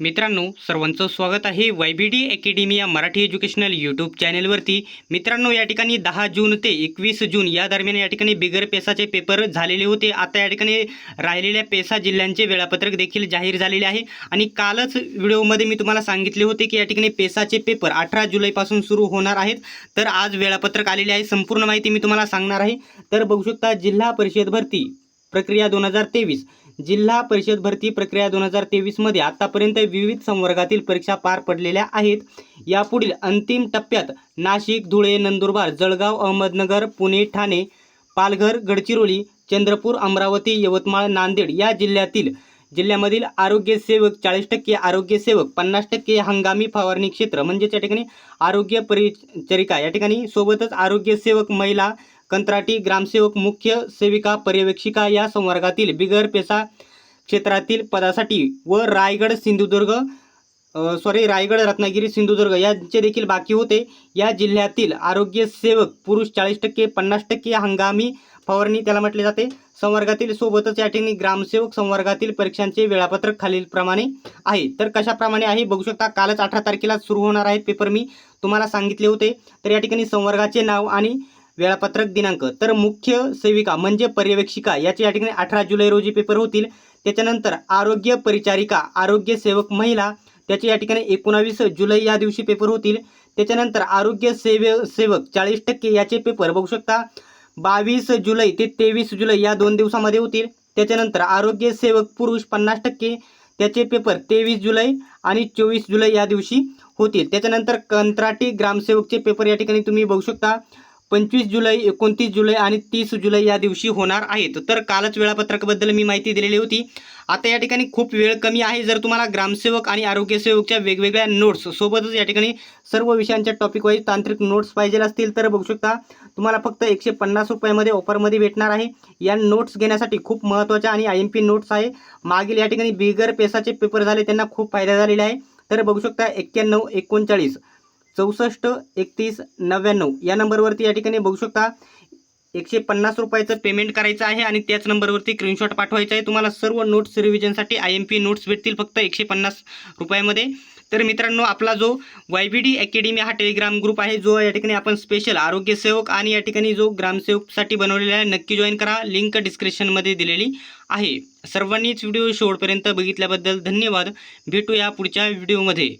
मित्रांनो सर्वांचं स्वागत आहे वाय बी डी अकॅडमी या मराठी एज्युकेशनल यूट्यूब चॅनेलवरती. मित्रांनो या ठिकाणी दहा जून ते एकवीस जून या दरम्यान या ठिकाणी बिगर पेसाचे पेपर झालेले होते. आता या ठिकाणी राहिलेल्या पेसा जिल्ह्यांचे वेळापत्रक देखील जाहीर झालेले आहे. आणि कालच व्हिडिओमध्ये मी तुम्हाला सांगितले होते की या ठिकाणी पेसाचे पेपर अठरा जुलैपासून सुरू होणार आहेत. तर आज वेळापत्रक आलेले आहे. संपूर्ण माहिती मी तुम्हाला सांगणार आहे. तर बघू शकता जिल्हा परिषद भरती प्रक्रिया दोन हजार तेवीस. जिल्हा परिषद भरती प्रक्रिया दोन हजार तेवीसमध्ये आतापर्यंत विविध संवर्गातील परीक्षा पार पडलेल्या आहेत. यापुढील अंतिम टप्प्यात नाशिक धुळे नंदुरबार जळगाव अहमदनगर पुणे ठाणे पालघर गडचिरोली चंद्रपूर अमरावती यवतमाळ नांदेड या जिल्ह्यातील जिल्ह्यामधील आरोग्य सेवक चाळीस टक्के आरोग्य सेवक पन्नास टक्के हंगामी फवारणी क्षेत्र म्हणजेच या ठिकाणी आरोग्य परिचरिका या ठिकाणी सोबतच आरोग्य सेवक महिला कंत्राटी ग्रामसेवक मुख्य सेविका पर्यवेक्षिका या संवर्गातील बिगर पेसा क्षेत्रातील पदासाठी व रायगड सिंधुदुर्ग सॉरी रायगड रत्नागिरी सिंधुदुर्ग यांचे देखील बाकी होते. या जिल्ह्यातील आरोग्य सेवक पुरुष चाळीस टक्के पन्नास टक्के हंगामी फवारणी त्याला म्हटले जाते. संवर्गातील सोबतच या ठिकाणी ग्रामसेवक संवर्गातील परीक्षांचे वेळापत्रक खालीलप्रमाणे आहे. तर कशाप्रमाणे आहे? बघू शकता कालच अठरा तारखेला सुरू होणार आहेत पेपर मी. तुम्हाला सांगितले होते. तर या ठिकाणी संवर्गाचे नाव आणि वेळापत्रक दिनांक. तर मुख्य सेविका म्हणजे पर्यवेक्षिका याचे या ठिकाणी अठरा जुलै रोजी पेपर होतील. त्याच्यानंतर आरोग्य परिचारिका आरोग्य सेवक महिला त्याचे या ठिकाणी एकोणावीस जुलै या दिवशी पेपर होतील. त्याच्यानंतर आरोग्य सेवे सेवक चाळीस टक्के याचे पेपर बघू शकता. बावीस जुलै ते तेवीस जुलै या दोन दिवसामध्ये होतील. त्याच्यानंतर आरोग्य सेवक पुरुष पन्नास टक्के त्याचे पेपर तेवीस जुलै आणि चोवीस जुलै या दिवशी होतील. त्याच्यानंतर कंत्राटी ग्रामसेवकचे पेपर या ठिकाणी तुम्ही बघू शकता. पंचवीस जुलै एकोणतीस जुलै आणि तीस जुलै या दिवशी होणार आहेत. तर कालच वेळापत्रकाबद्दल मी माहिती दिलेली होती. आता या ठिकाणी खूप वेळ कमी आहे. जर तुम्हाला ग्रामसेवक आणि आरोग्यसेवकच्या वेगवेगळ्या नोट्स सोबतच या ठिकाणी सर्व विषयांच्या टॉपिक वाईज तांत्रिक नोट्स पाहिजे असतील तर बघू शकता तुम्हाला फक्त एकशे पन्नास रुपयामध्ये ऑफरमध्ये भेटणार आहे. या नोट्स घेण्यासाठी खूप महत्त्वाच्या आणि आय एम पी नोट्स आहे. मागील या ठिकाणी बिगर पेसाचे पेपर झाले त्यांना खूप फायदा झालेला आहे. तर बघू शकता एक्क्याण्णव एकोणचाळीस. चौसष्ट एकतीस नव्याण्णव. या नंबरवरती या ठिकाणी बघू शकता एकशे पन्नास रुपयाचं पेमेंट करायचं आहे आणि त्याच नंबरवरती स्क्रीनशॉट पाठवायचा आहे. तुम्हाला सर्व नोट्स रिव्हिजनसाठी आय एम पी नोट्स भेटतील फक्त एकशे पन्नास रुपयामध्ये. तर मित्रांनो आपला जो वाय बी डी अकॅडमी हा टेलिग्राम ग्रुप आहे जो या ठिकाणी आपण स्पेशल आरोग्यसेवक आणि या ठिकाणी जो ग्रामसेवकसाठी बनवलेला आहे नक्की जॉईन करा. लिंक डिस्क्रिप्शनमध्ये दिलेली आहे. सर्वांनीच व्हिडिओ शेवटपर्यंत बघितल्याबद्दल धन्यवाद. भेटूया पुढच्या व्हिडिओमध्ये